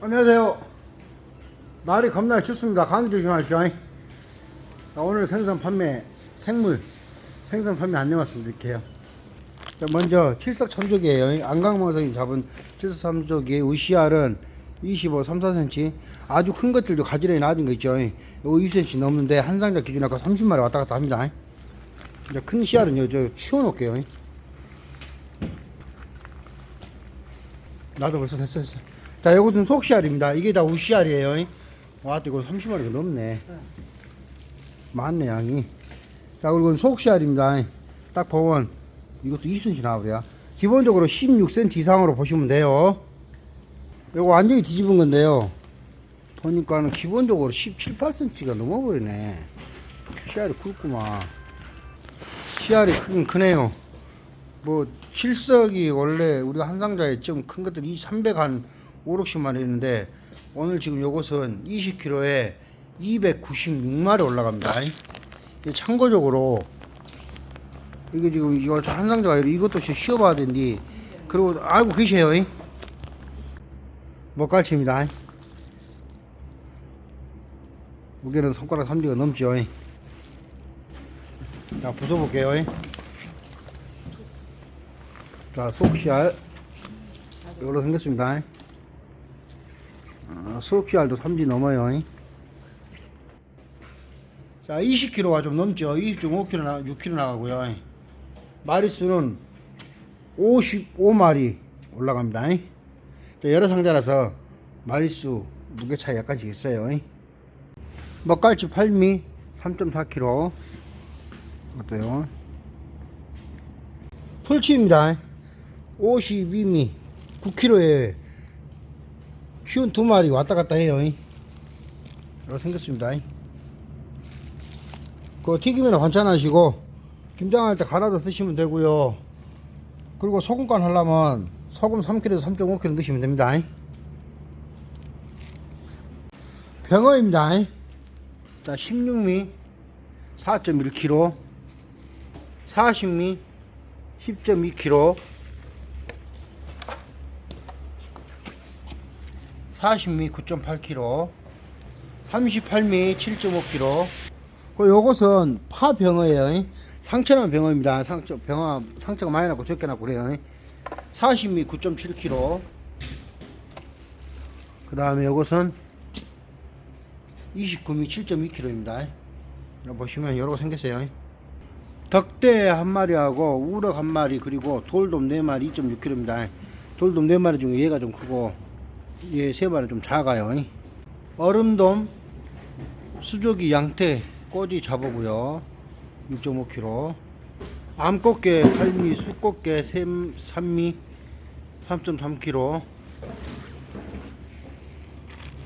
안녕하세요. 날이 겁나 춥습니다. 감기 조심하십시오. 자, 오늘 생선 판매, 생물, 생선 판매 안내 말씀 드릴게요. 자, 먼저 칠석 참조기예요. 안강망성이 잡은 칠석 참조기 UCR은 25, 3, 4cm. 아주 큰 것들도 가지런히 낮은 거 있죠. 요 20cm 넘는데 한 상자 기준에 아까 30마리 왔다 갔다 합니다. 큰 씨알은 요, 저 치워놓을게요. 나도 벌써 됐어, 됐어. 자, 요것은 속씨알입니다. 이게 다 우씨알이에요. 와, 또 이거 30마리가 넘네. 많네, 양이. 자, 그리고 속씨알입니다. 딱 보면 이것도 20cm 나와버려. 기본적으로 16cm 이상으로 보시면 돼요. 요거 완전히 뒤집은 건데요. 보니까는 기본적으로 17, 8cm가 넘어버리네. 씨알이 굵구만. 씨알이 크긴 크네요. 뭐 칠석이 원래 우리가 한 상자에 좀 큰 것들이 300한 5, 60마리 있는데 오늘 지금 요것은 20kg에 296마리 올라갑니다. 참고적으로 이게 지금 이거 한 상자가 이것도 좀 쉬어봐야 된디 그리고 알고 계세요. 먹갈치입니다. 무게는 손가락 3지가 넘죠. 자 부숴볼게요. 자, 속시알. 요로 생겼습니다. 어, 속시알도 3지 넘어요. 자, 20kg가 좀 넘죠. 20.5kg, 나, 6kg 나가고요. 마리수는 55마리 올라갑니다. 자, 여러 상자라서 마리수, 무게 차이 약간씩 있어요. 먹갈치 팔미 3.4kg. 어때요? 풀치입니다. 52미 9kg에 쉬운 두 마리 왔다 갔다 해요. 이렇게 생겼습니다. 그 튀김이나 반찬하시고 김장할 때 갈아서 쓰시면 되고요. 그리고 소금간 하려면 소금 3kg에서 3.5kg 넣으시면 됩니다. 병어입니다. 자, 16미 4.1kg 40미 10.2kg 40미 9.8kg 38미 7.5kg 그 요것은 파병어예요. 상처난 병어입니다. 상처 병어 상처가 많이 나고 적게 나고 그래요. 40미 9.7kg 그 다음에 요것은 29미 7.2kg입니다. 보시면 여러 거 생겼어요. 덕대 한 마리하고 우럭 한 마리 그리고 돌돔 네 마리 2.6kg입니다. 돌돔 네 마리 중에 얘가 좀 크고 얘세 마리 좀 작아요. 얼음돔 수조기 양태 꼬지 잡어고요. 6.5kg. 암꽃게 8미 숫꽃게 3미 3.3kg.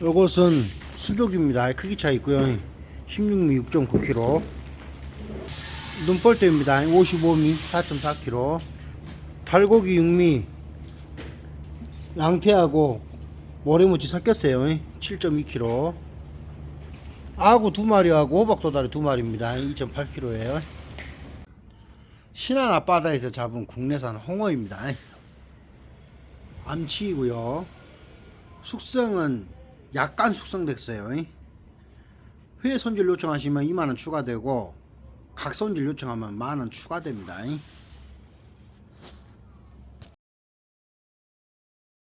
요것은 수조기입니다. 크기 차 있고요. 16미 6.9kg. 눈벌떼입니다. 55미 4.4kg. 달고기 6미 양태하고 모래무치 섞였어요. 7.2kg. 아구 두 마리하고 호박도다리 두 마리입니다. 2.8kg예요. 신안 앞바다에서 잡은 국내산 홍어입니다. 암치이고요. 숙성은 약간 숙성됐어요. 회 손질 요청하시면 2만원 추가되고 각 손질 요청하면 만원 추가됩니다.